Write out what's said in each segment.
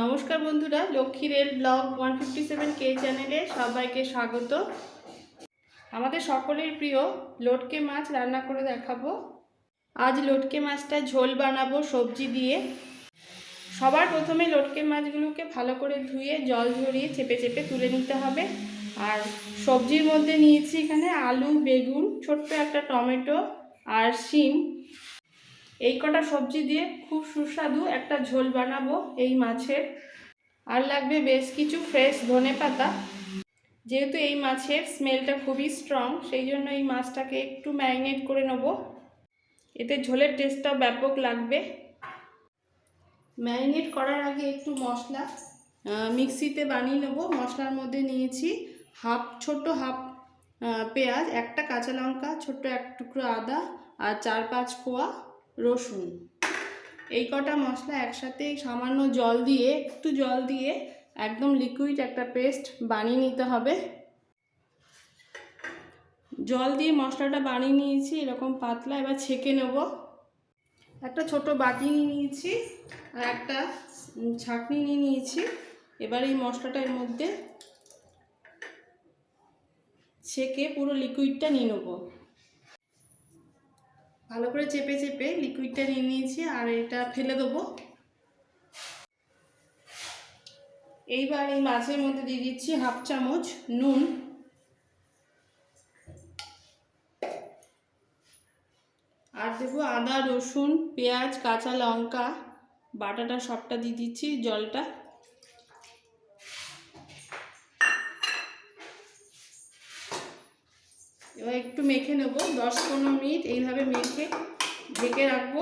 নমস্কার বন্ধুরা, Lakshmi rail blog one fifty seven কে চ্যানেলে সবাইকে স্বাগত। আমাদের সকলের প্রিয় লটকে মাছ রান্না করে দেখাবো। আজ লটকে মাছটা ঝোল বানাবো সবজি দিয়ে। সবার প্রথমে লটকে মাছগুলোকে ভালো করে ধুয়ে, জল ঝরিয়ে চেপে চেপে তুলে নিতে হবে। আর সবজির মধ্যে নিয়েছি এখানে আলু, বেগুন, ছোট্ট একটা টমেটো আর শিম। এই কটা সবজি দিয়ে খুব সুস্বাদু একটা ঝোল বানাবো এই মাছের। আর লাগবে বেশ কিছু ফ্রেশ ধনে পাতা। যেহেতু এই মাছের স্মেলটা খুবই স্ট্রং সেই জন্য এই মাছটাকে একটু ম্যারিনেট করে নেব। এতে ঝোলের টেস্টটা ব্যাপক লাগবে। ম্যারিনেট করার আগে একটু মশলা মিক্সিতে বানিয়ে নেব। মশলার মধ্যে নিয়েছি হাফ, ছোট্ট হাফ পেঁয়াজ, একটা কাঁচা লঙ্কা, ছোট্ট এক টুকরো আদা আর চার পাঁচ কোয়া। রসুন। এই কটা মশলা একসাথে সামান্য জল দিয়ে, একটু জল দিয়ে একদম লিকুইড একটা পেস্ট বানিয়ে নিতে হবে। জল দিয়ে মশলাটা বানিয়ে নিয়েছি, এরকম পাতলা, এবার ছেঁকে নেব। একটা ছোট বাটি নিয়ে নিয়েছি আর একটা ছাঁকনি নিয়ে নিয়েছি। এবার এই মশলাটার মধ্যে ছেঁকে পুরো লিকুইডটা নিয়ে নেব। ভালো করে চেপে চেপে লিকুইডটা নিয়ে নিয়েছি আর এটা ফেলে দেবো। এইবার এই মাছের মধ্যে দিয়ে দিচ্ছি হাফ চামচ নুন। আর দেবো আদা, রসুন, পেঁয়াজ, কাঁচা লঙ্কা, বাটাটা সবটা দিয়ে দিচ্ছি জলটা। এবার একটু মেখে নেব। দশ পনেরো মিনিট এইভাবে মেখে ঢেকে রাখব।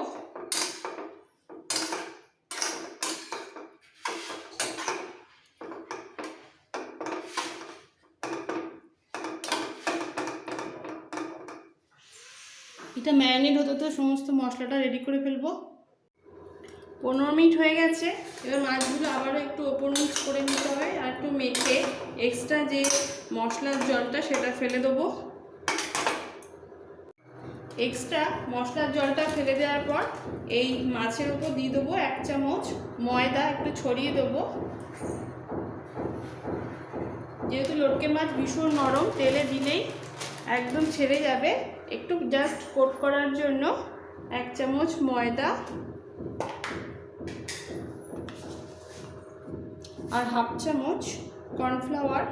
এটা ম্যারিনেট হতে তো সমস্ত মশলাটা রেডি করে ফেলব। পনেরো মিনিট হয়ে গেছে। এবার মাছগুলো আবারও একটু ওপর মিক্স করে নিতে হবে। আর একটু মেখে এক্সট্রা যে মশলার জলটা সেটা ফেলে দেবো। এক্সট্রা মশলার জলটা ফেলে দেওয়ার পর এই মাছের উপর দিয়ে দেবো এক চামচ ময়দা একটু ছড়িয়ে দেবো। যেহেতু লটকে মাছ ভীষণ নরম, তেলে দিলেই একদম ছেড়ে যাবে। একটু জাস্ট কোট করার জন্য এক চামচ ময়দা। আর হাফ চামচ কর্নফ্লাওয়ার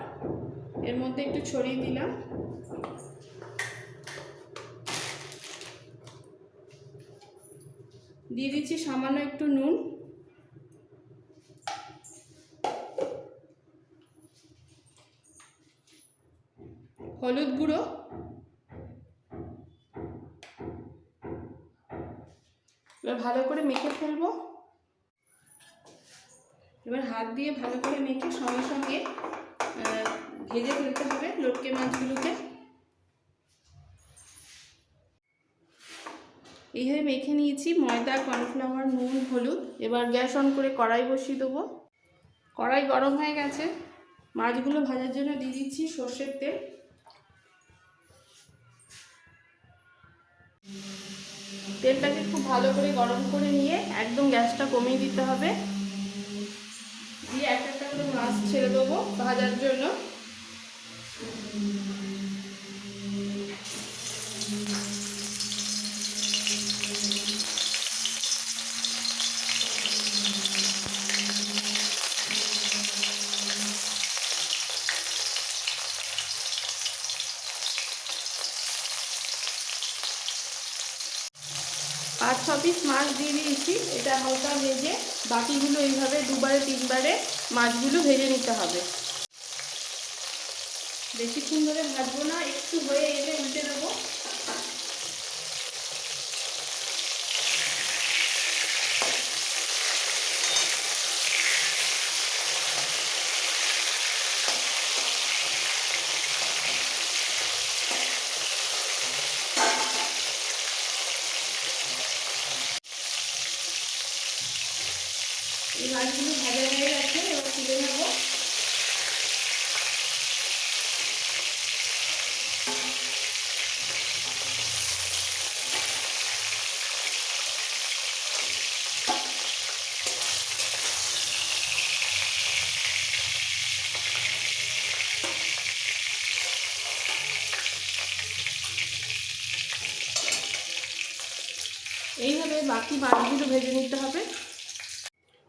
এর মধ্যে একটু ছড়িয়ে দিলাম। দিয়ে দিচ্ছি সামান্য একটু নুন। হলুদ গুঁড়ো। এবার ভালো করে মেখে ফেলব। এবার হাত দিয়ে ভালো করে মেখে সঙ্গে সঙ্গে ভেজে ফেলতে হবে লটকে মাছগুলোকে। এইভাবে মেখে নিয়েছি, ময়দা, কর্নফ্লাওয়ার, নুন, হলুদ। এবার গ্যাস অন করে কড়াই বসিয়ে দেবো। কড়াই গরম হয়ে গেছে। মাছগুলো ভাজার জন্য দিয়ে দিচ্ছি সর্ষের তেল। তেলটাকে খুব ভালো করে গরম করে নিয়ে একদম গ্যাসটা কমিয়ে দিতে হবে। দিয়ে একটা একটা করে মাছ ছেড়ে দেবো ভাজার জন্য পাঁচ ছ পিস মাছ দিয়ে দিয়েছি। এটা হালকা ভেজে, বাকিগুলো এইভাবে দুবারে, তিনবারে মাছগুলো ভেজে নিতে হবে। বেশিক্ষণ ধরে ভাজবো না, একটু হয়ে এলে উল্টে দেবো এই মাছগুলো ভাজা হয়ে গেছে এবার তুলে নেব বাকি মাছগুলো ভেজে নিতে হবে।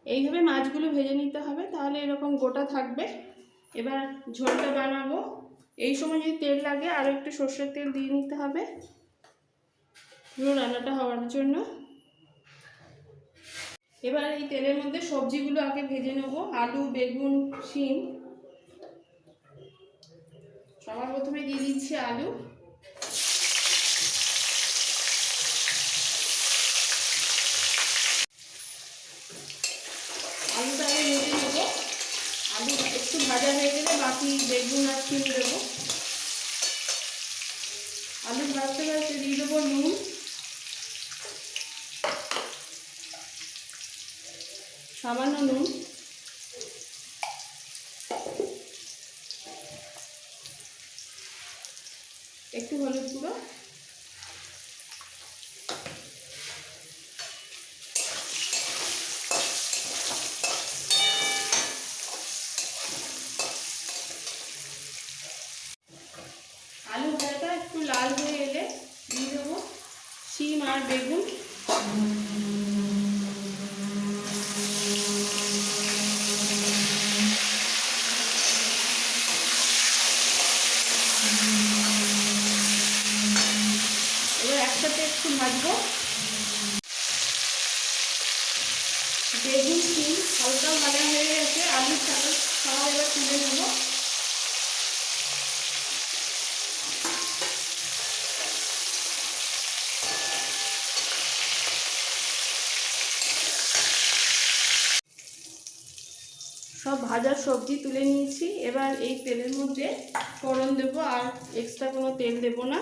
এইভাবে মাছগুলো ভেজে নিতে হবে, তাহলে এরকম গোটা থাকবে। এবার ঝোলটা বানাবো। এই সময় যদি তেল লাগে আরও একটু সর্ষের তেল দিয়ে নিতে হবে। পুরো রান্নাটা হওয়ার জন্য। এবার এই তেলের মধ্যে সবজিগুলো আগে ভেজে নেব। আলু, বেগুন, শিম। সবার প্রথমে দিয়ে দিচ্ছি আলু। আলুটা তাহলে ভেজে নেব। আলু একটু ভাজা হয়ে গেলে বাকি বেগুন আর শিম দেবো। আলু ভাজতে ভাজতে দিয়ে দেবো নুন। সামান্য নুন একটু হলুদ গুঁড়ো আলু ভাজাটা একটু লাল হয়ে এলে দিয়ে দেবো শিম আর বেগুন এবার একসাথে একটু ভাজবো বেগুন শিম হালকা ভাজা হয়ে গেছে আলুর সাথে সব এবার তুলে নেব। সব ভাজার সবজি তুলে নিয়েছি, এবার এই তেলের মধ্যে ফোড়ন দেব, আর এক্সট্রা কোনো তেল দেব না।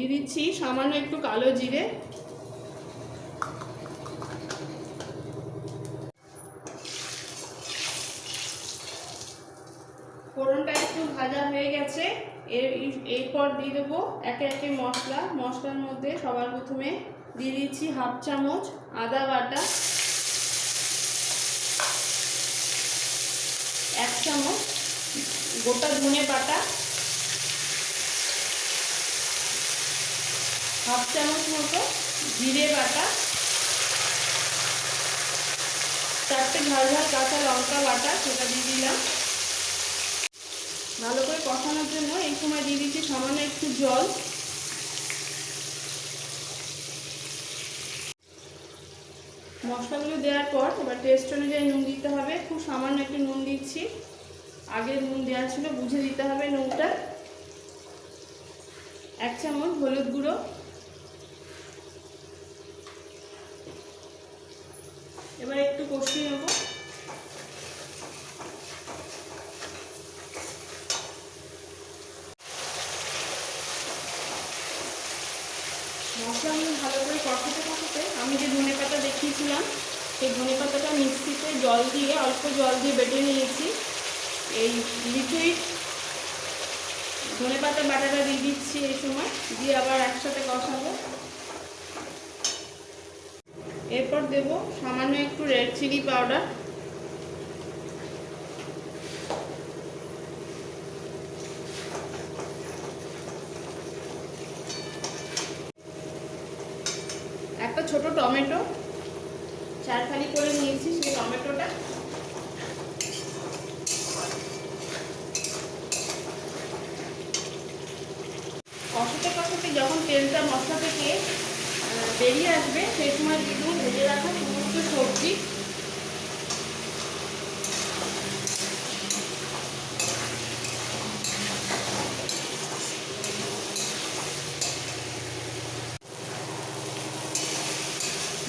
দিয়ে দিচ্ছি সামান্য একটু কালো জিরে। ফোড়নটা একটু ভাজা হয়ে গেছে। এর এরপর দিয়ে দেবো একে একে মশলা। মশলার মধ্যে সবার প্রথমে দিয়ে দিচ্ছি হাফ চামচ আদা বাটা। এক চামচ গোটা ধনে বাটা হাফ চামচ মতো জিরে বাটা, চারটে ঝাল ঝাল কাঁচা লঙ্কা বাটা, সেটা দিয়ে দিলাম। ভালো করে কষানোর জন্য এই সময় দিয়ে দিচ্ছি সামান্য একটু জল। মশলাগুলো দেওয়ার পর এবার টেস্ট অনুযায়ী নুন দিতে হবে। খুব সামান্য একটু নুন দিচ্ছি। আগে নুন দেওয়া ছিল, বুঝে দিতে হবে নুনটা। এক চামচ হলুদ গুঁড়ো এবার একটু কষিয়ে নেব। মশলাগুলো ভালো করে কষাতে কষাতে আমি যে ধনে পাতা দেখিয়েছিলাম, সেই ধনে পাতাটা মিক্সিতে জল দিয়ে, অল্প জল দিয়ে বেটে নিয়েছি। এই লিকুইড ধনে পাতা বাটাটা দিয়ে দিচ্ছি এই সময়, দিয়ে আবার একসাথে কষাবো। এরপর দেব সামান্য একটু রেড চিলি পাউডার। একটা ছোট টমেটো চার ফালি করে নিয়েছি সেই টমেটোটা। কষাতে কষাতে যখন তেলটা মশলা থেকে বেরিয়ে আসবে সেই সময় দিয়ে ভেজে রাখা সমস্ত সবজি।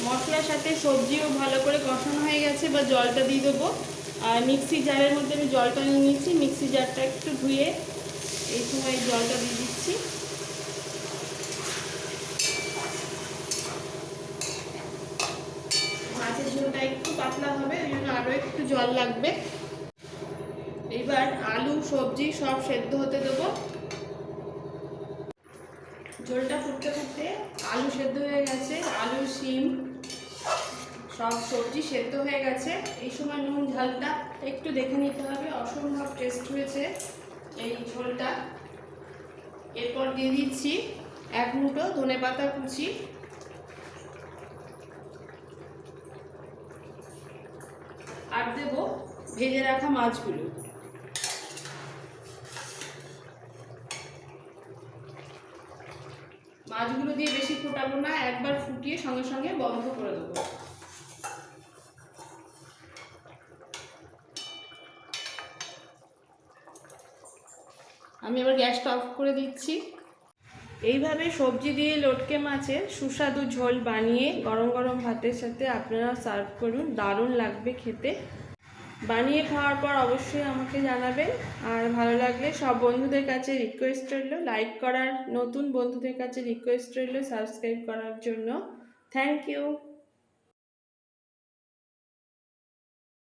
মশলার সাথে সবজিও ভালো করে কষানো হয়ে গেছে বা জলটা দিয়ে দেবো। আর মিক্সি জারের মধ্যে আমি জলটা নিয়ে নিচ্ছি মিক্সি জারটা একটু ধুয়ে এই সময় জলটা দিয়ে দিচ্ছি মাছের ঝোলটা পাতলা হবে ওই জন্য আরও একটু জল লাগবে। এবার আলু, সবজি সব সেদ্ধ হতে দেবো। ঝোলটা ফুটতে ফুটতে আলু সেদ্ধ হয়ে গেছে, আলু, শিম, সব সবজি সেদ্ধ হয়ে গেছে। এই সময় নুন, ঝালটা একটু দেখে নিতে হবে, অসম্ভব টেস্ট হয়েছে এই ঝোলটা। এরপর দিয়ে দিচ্ছি এক মুঠো ধনে পাতা কুচি। দেব ভেজে রাখা মাছগুলো। মাছগুলো দিয়ে বেশি ফোটাবো না, একবার ফুটিয়ে সঙ্গে সঙ্গে বন্ধ করে দেবো। আমি এবার গ্যাসটা অফ করে দিচ্ছি। এইভাবে সবজি দিয়ে লটকে মাছের সুস্বাদু ঝোল বানিয়ে গরম গরম ভাতের সাথে আপনারা সার্ভ করুন। দারুণ লাগবে খেতে। বানিয়ে খাওয়ার পর অবশ্যই আমাকে জানাবেন। আর ভালো লাগলে সব বন্ধুদের কাছে রিকোয়েস্ট রইল লাইক করার, নতুন বন্ধুদের কাছে রিকোয়েস্ট রইল সাবস্ক্রাইব করার জন্য। Thank you